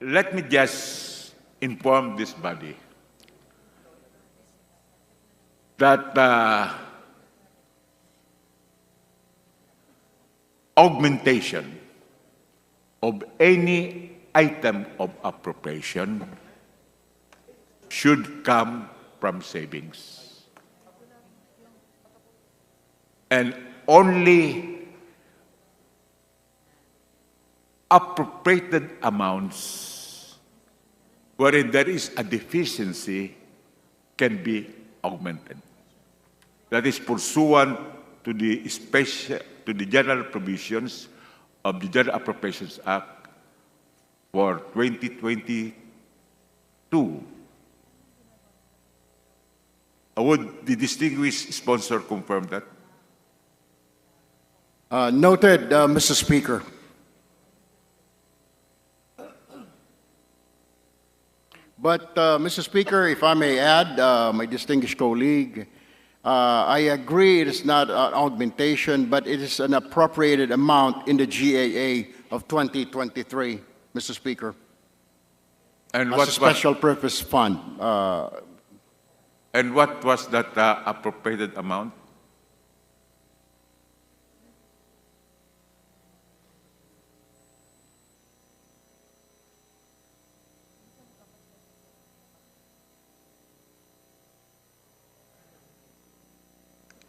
let me just inform this body that uh, augmentation of any item of appropriation should come from savings. And only appropriated amounts wherein there is a deficiency can be augmented. That is pursuant to the special, to the general provisions of the General Appropriations Act for 2022. Uh, Would the distinguished sponsor confirm that? Uh, Noted, uh, Mr. Speaker. But, uh, Mr. Speaker, if I may add, uh, my distinguished colleague, uh, I agree it is not an augmentation, but it is an appropriated amount in the GAA of 2023, Mr. Speaker, And what a special purpose fund. Uh, and what was that uh, appropriated amount?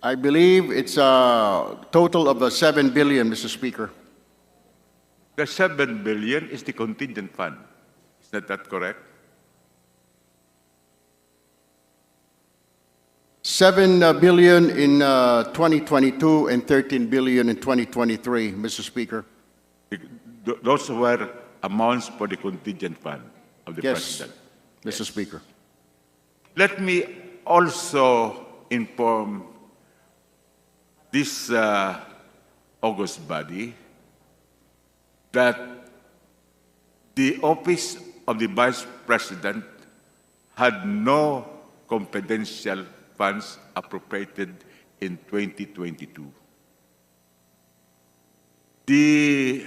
I believe it's a total of uh, 7 billion, Mr. Speaker. The 7 billion is the contingent fund. Is not that correct? 7 uh, in uh, 2022 and 13 billion in 2023, Mr. Speaker. Those were amounts for the contingent fund of the Yes, president. Mr. Speaker. Let me also inform this uh, August body that the office of the vice president had no confidential funds appropriated in 2022. The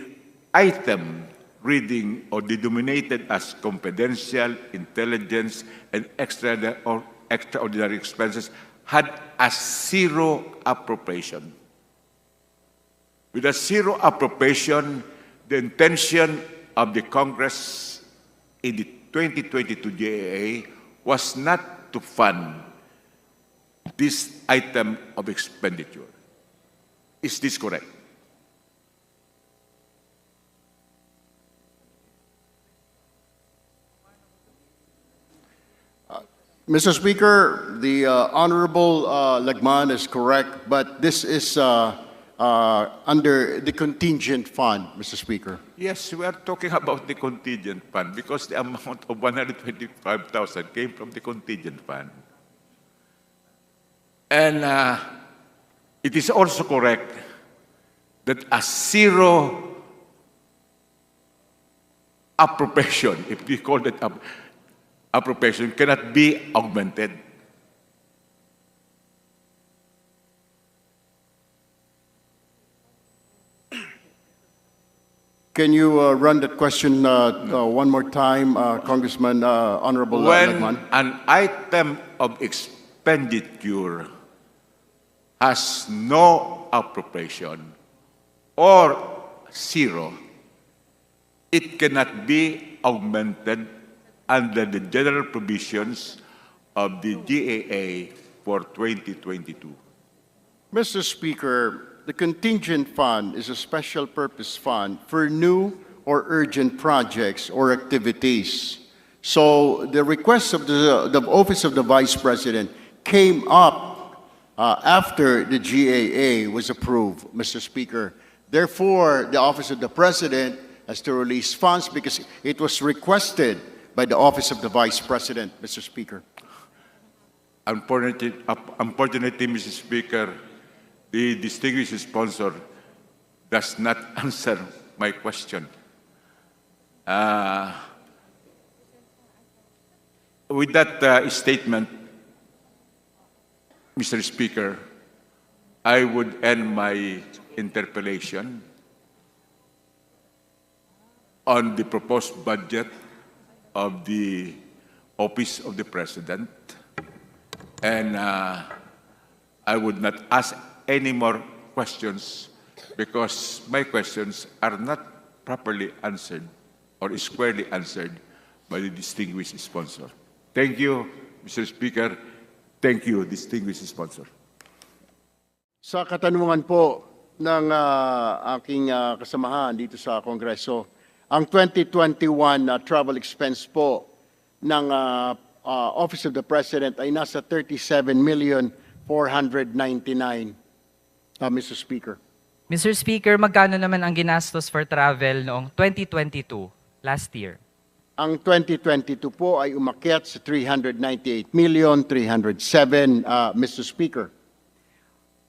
item reading or denominated as confidential, intelligence, and extra or extraordinary expenses had a zero appropriation. With a zero appropriation, the intention of the Congress in the 2022 GAA was not to fund this item of expenditure. Is this correct? Mr. Speaker, the uh, Honorable uh, Lagman is correct, but this is uh, uh, under the contingent fund, Mr. Speaker. Yes, we are talking about the contingent fund because the amount of 125,000 came from the contingent fund. And uh, it is also correct that a zero appropriation, if we call it up, appropriation, cannot be augmented. Can you uh, run that question uh, uh, one more time, uh, Congressman uh, Honorable uh, when Lagman? an item of expenditure has no appropriation or zero, it cannot be augmented under the general provisions of the GAA for 2022. Mr. Speaker, the contingent fund is a special purpose fund for new or urgent projects or activities. So the request of the, the Office of the Vice President came up uh, after the GAA was approved, Mr. Speaker. Therefore, the Office of the President has to release funds because it was requested by the Office of the Vice President, Mr. Speaker. Unfortunately, unfortunately, Mr. Speaker, the distinguished sponsor does not answer my question. Uh, with that uh, statement, Mr. Speaker, I would end my interpellation on the proposed budget of the office of the president. And uh, I would not ask any more questions because my questions are not properly answered or squarely answered by the distinguished sponsor. Thank you, Mr. Speaker. Thank you, distinguished sponsor. Sa katanungan po ng ah, aking ah, kasamahan dito sa Kongreso, ang 2021 na travel expense po ng ah, ah, Office of the President ay nasa 37 million 499, ah, Mr. Speaker. Mr. Speaker, magkano naman ang ginastos for travel noong 2022, last year? Ang 2022 po ay umakyat sa 398 million 307, ah, Mr. Speaker.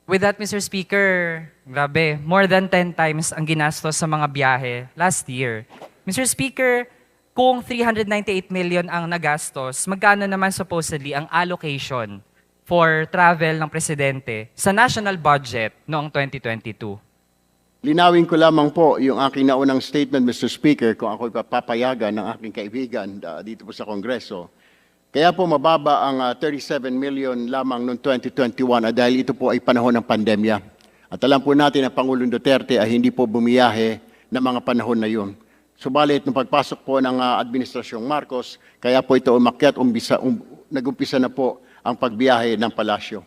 With that, Mr. Speaker, grabe, more than 10 times ang ginastos sa mga biyahe last year. Mr. Speaker, kung 398 million ang nagastos, magkano naman supposedly ang allocation for travel ng presidente sa national budget noong 2022? Linawin ko lamang po yung aking naunang statement, Mr. Speaker, kung ako papayagan ng aking kaibigan ah, dito po sa Kongreso. Kaya po mababa ang ah, 37 million lamang noong 2021 ah, dahil ito po ay panahon ng pandemya. At alam po natin na Pangulong Duterte ay hindi po bumiyahe ng mga panahon na yun. Subalit, nung pagpasok po ng ah, Administrasyong Marcos, kaya po ito umakyat, umbisa, um, nag-umpisa na po ang pagbiyahe ng palasyo,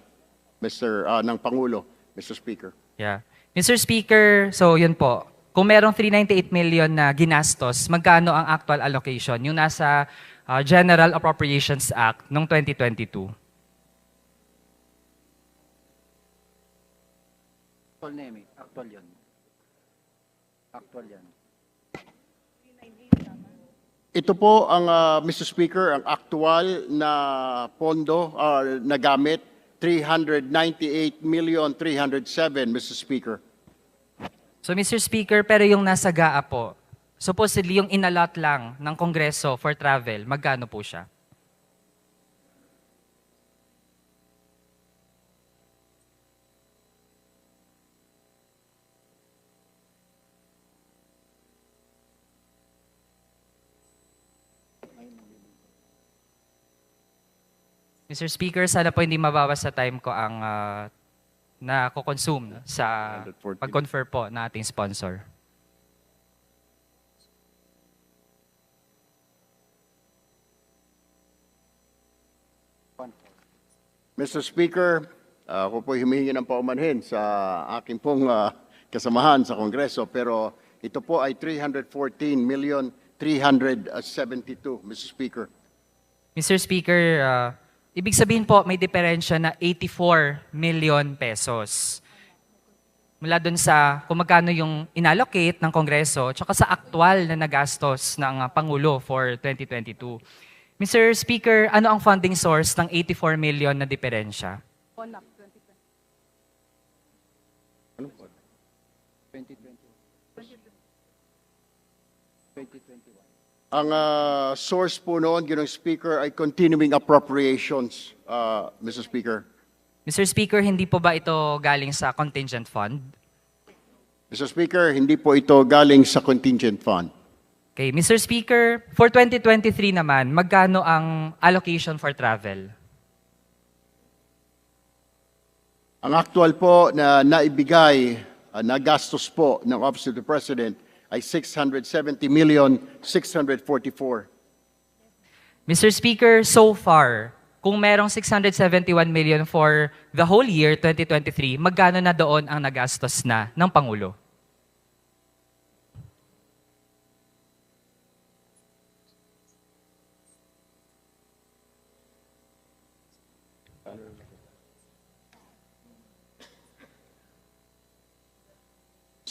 Mr. ah, ng Pangulo, Mr. Speaker. Yeah. Mr. Speaker, so yun po. Kung merong 398 million na ginastos, magkano ang actual allocation? Yung nasa uh, General Appropriations Act noong 2022. Actual name, eh. actual yun. Actual yan. Ito po ang ah, Mr. Speaker, ang aktual na pondo ah, na gamit 398 million 307 Mr. Speaker. So Mr. Speaker, pero yung nasa GAA po, supposedly yung inalot lang ng Kongreso for travel, magkano po siya? Mr. Speaker, sana po hindi mabawas sa time ko ang uh, na consume sa 114. pag-confer po na ating sponsor. Mr. Speaker, ah, ako po humihingi ng paumanhin sa aking pong ah, kasamahan sa Kongreso pero ito po ay 314 million 372 Mr. Speaker. Mr. Speaker, uh, ibig sabihin po may diferensya na 84 million pesos. Mula dun sa kung magkano yung inallocate ng Kongreso tsaka sa aktual na nagastos ng uh, Pangulo for 2022. Mr. Speaker, ano ang funding source ng 84 million na diferensya? 2021. 2021. Ang ah, source po noon, Ginoong Speaker, ay continuing appropriations, ah, Mr. Speaker. Mr. Speaker, hindi po ba ito galing sa contingent fund? Mr. Speaker, hindi po ito galing sa contingent fund. Okay, Mr. Speaker, for 2023 naman, magkano ang allocation for travel? Ang actual po na naibigay, uh, na gastos po ng Office of the President ay 670 million 644. Mr. Speaker, so far, kung merong 671 million for the whole year 2023, magkano na doon ang nagastos na ng Pangulo?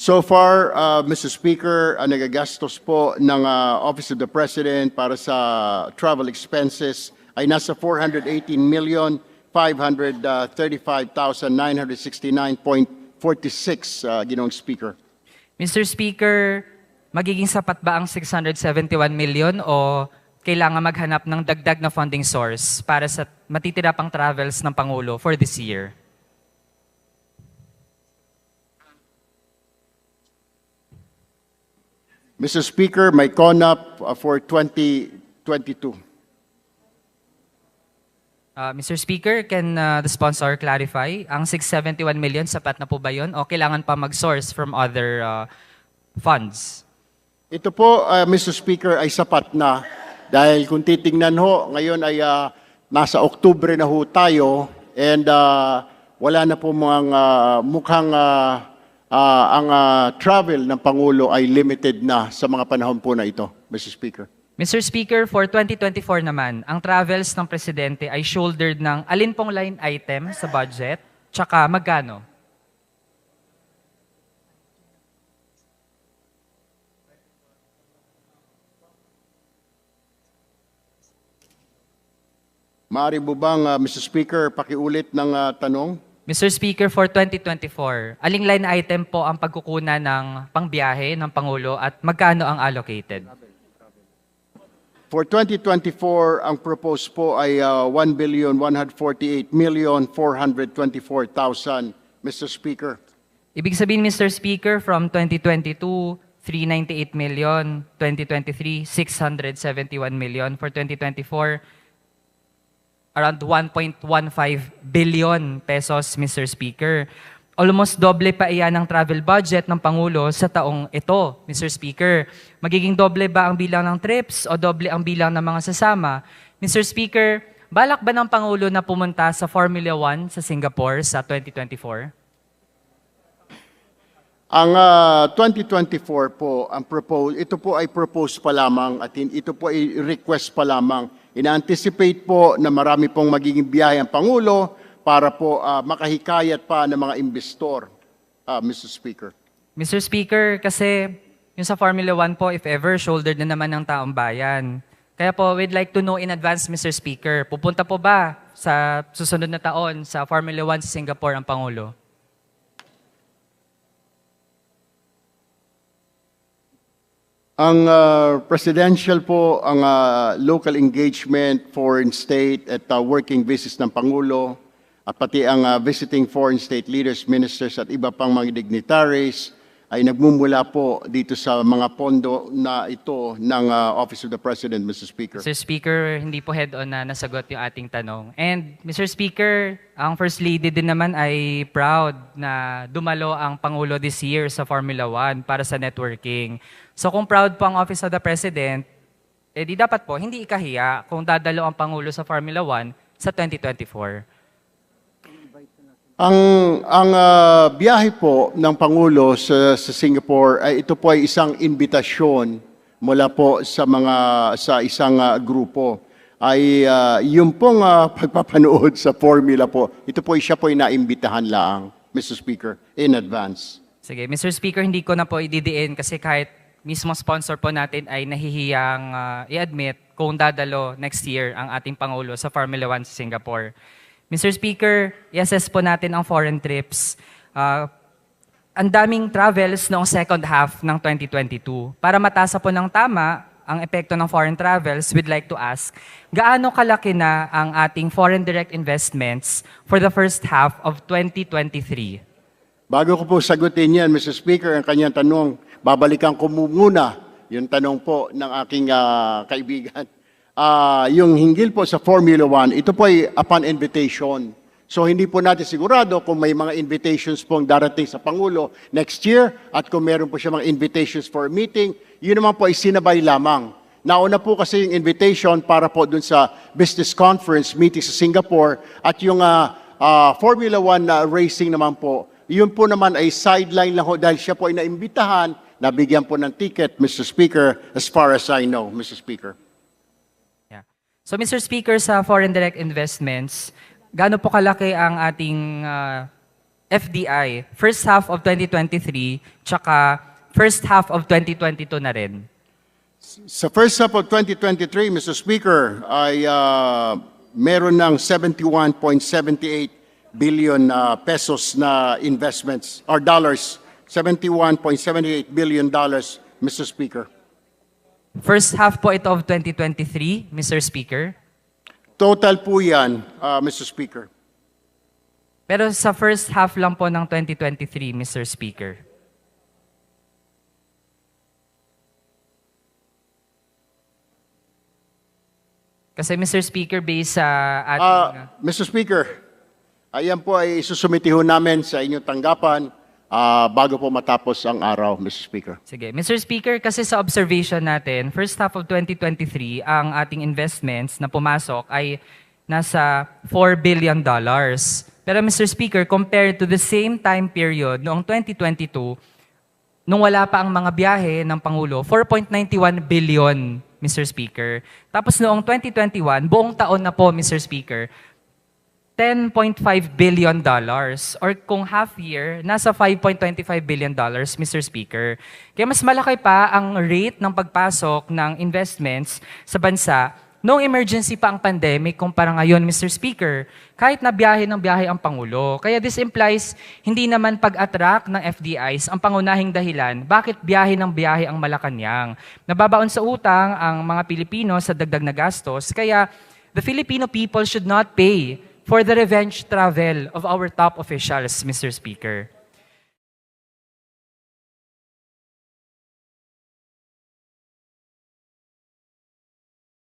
So far, uh, Mr. Speaker, ang nagagastos po ng uh, Office of the President para sa travel expenses ay nasa 418 million 535,969.46, uh, Ginoong Speaker. Mr. Speaker, magiging sapat ba ang 671 million o kailangan maghanap ng dagdag na funding source para sa matitira pang travels ng Pangulo for this year? Mr. Speaker, my CONAP uh, for 2023 22. Uh, Mr. Speaker, can uh, the sponsor clarify? Ang 671 million, sapat na po ba yun? O kailangan pa mag-source from other uh, funds? Ito po, uh, Mr. Speaker, ay sapat na dahil kung titingnan ho, ngayon ay uh, nasa Oktubre na ho tayo and uh, wala na po mga uh, mukhang uh, uh, ang uh, travel ng Pangulo ay limited na sa mga panahon po na ito, Mr. Speaker. Mr. Speaker, for 2024 naman, ang travels ng Presidente ay shouldered ng alin pong line item sa budget, tsaka magkano? Maaari mo bang, uh, Mr. Speaker, pakiulit ng uh, tanong? Mr. Speaker, for 2024, aling line item po ang pagkukunan ng pangbiyahe ng Pangulo at magkano ang allocated? For 2024, ang proposed po ay uh, 1,148,424,000, Mr. Speaker. Ibig sabihin, Mr. Speaker, from 2022, 398 million, 2023, 671 million, for 2024, around 1.15 billion pesos, Mr. Speaker. Almost doble pa iyan ang travel budget ng Pangulo sa taong ito, Mr. Speaker. Magiging doble ba ang bilang ng trips o doble ang bilang ng mga sasama? Mr. Speaker, balak ba ng Pangulo na pumunta sa Formula 1 sa Singapore sa 2024? Ang ah, 2024 po, ang propose, ito po ay propose pa lamang at ito po ay request pa lamang. Ina-anticipate po na marami pong magiging biyahe ang Pangulo para po ah, makahikayat pa ng mga investor, ah, Mr. Speaker. Mr. Speaker, kasi yung sa Formula 1 po, if ever, shouldered na naman ng taong bayan. Kaya po, we'd like to know in advance, Mr. Speaker, pupunta po ba sa susunod na taon sa Formula 1 sa Singapore ang Pangulo? Ang ah, presidential po, ang ah, local engagement, foreign state at ah, working visits ng Pangulo, at pati ang ah, visiting foreign state leaders, ministers at iba pang mga dignitaries ay nagmumula po dito sa mga pondo na ito ng ah, Office of the President, Mr. Speaker. Mr. Speaker, hindi po head-on na nasagot yung ating tanong. And Mr. Speaker, ang First Lady din naman ay proud na dumalo ang Pangulo this year sa Formula 1 para sa networking. So kung proud po ang Office of the President, eh di dapat po hindi ikahiya kung dadalo ang Pangulo sa Formula 1 sa 2024. Ang ang ah, biyahe po ng Pangulo sa, sa Singapore ay ito po ay isang imbitasyon mula po sa mga sa isang ah, grupo ay ah, yung pong ah, pagpapanood sa formula po ito po ay siya po ay naimbitahan lang Mr. Speaker in advance. Sige, Mr. Speaker, hindi ko na po ididiin kasi kahit mismo sponsor po natin ay nahihiyang ah, i-admit kung dadalo next year ang ating Pangulo sa Formula 1 sa Singapore. Mr. Speaker, i-assess po natin ang foreign trips. Ah, ang daming travels noong second half ng 2022. Para matasa po ng tama ang epekto ng foreign travels, we'd like to ask, gaano kalaki na ang ating foreign direct investments for the first half of 2023? Bago ko po sagutin yan Mr. Speaker ang kanyang tanong babalikan ko mu- muna yung tanong po ng aking ah, kaibigan. Ah, yung hinggil po sa Formula 1, ito po ay upon invitation. So hindi po natin sigurado kung may mga invitations pong darating sa Pangulo next year at kung meron po siya mga invitations for a meeting, yun naman po ay sinabay lamang. Nauna po kasi yung invitation para po dun sa business conference meeting sa Singapore at yung ah, ah, Formula 1 na racing naman po, yun po naman ay sideline lang ho dahil siya po ay naimbitahan, nabigyan po ng ticket, Mr. Speaker, as far as I know, Mr. Speaker. So Mr. Speaker, sa foreign direct investments, gaano po kalaki ang ating ah, FDI first half of 2023 tsaka first half of 2022 na rin? Sa first half of 2023, Mr. Speaker, ay ah, meron ng 71.78 billion ah, pesos na investments, or dollars, 71.78 billion dollars, Mr. Speaker. First half po ito of 2023, Mr. Speaker. Total po yan, ah, Mr. Speaker. Pero sa first half lang po ng 2023, Mr. Speaker. Kasi Mr. Speaker, based sa ating... Ah, Mr. Speaker, ayan po ay isusumiti ho namin sa inyong tanggapan ah, bago po matapos ang araw, Mr. Speaker. Sige. Mr. Speaker, kasi sa observation natin, first half of 2023, ang ating investments na pumasok ay nasa 4 billion dollars. Pero Mr. Speaker, compared to the same time period noong 2022, nung wala pa ang mga biyahe ng Pangulo, 4.91 billion, Mr. Speaker. Tapos noong 2021, buong taon na po, Mr. Speaker, 10.5 billion dollars or kung half year nasa 5.25 billion dollars Mr. Speaker. Kaya mas malaki pa ang rate ng pagpasok ng investments sa bansa noong emergency pa ang pandemic kumpara ngayon Mr. Speaker. Kahit na biyahe ng biyahe ang pangulo. Kaya this implies hindi naman pag-attract ng FDIs ang pangunahing dahilan bakit biyahe ng biyahe ang Malacanang. Nababaon sa utang ang mga Pilipino sa dagdag na gastos kaya the Filipino people should not pay for the revenge travel of our top officials, Mr. Speaker.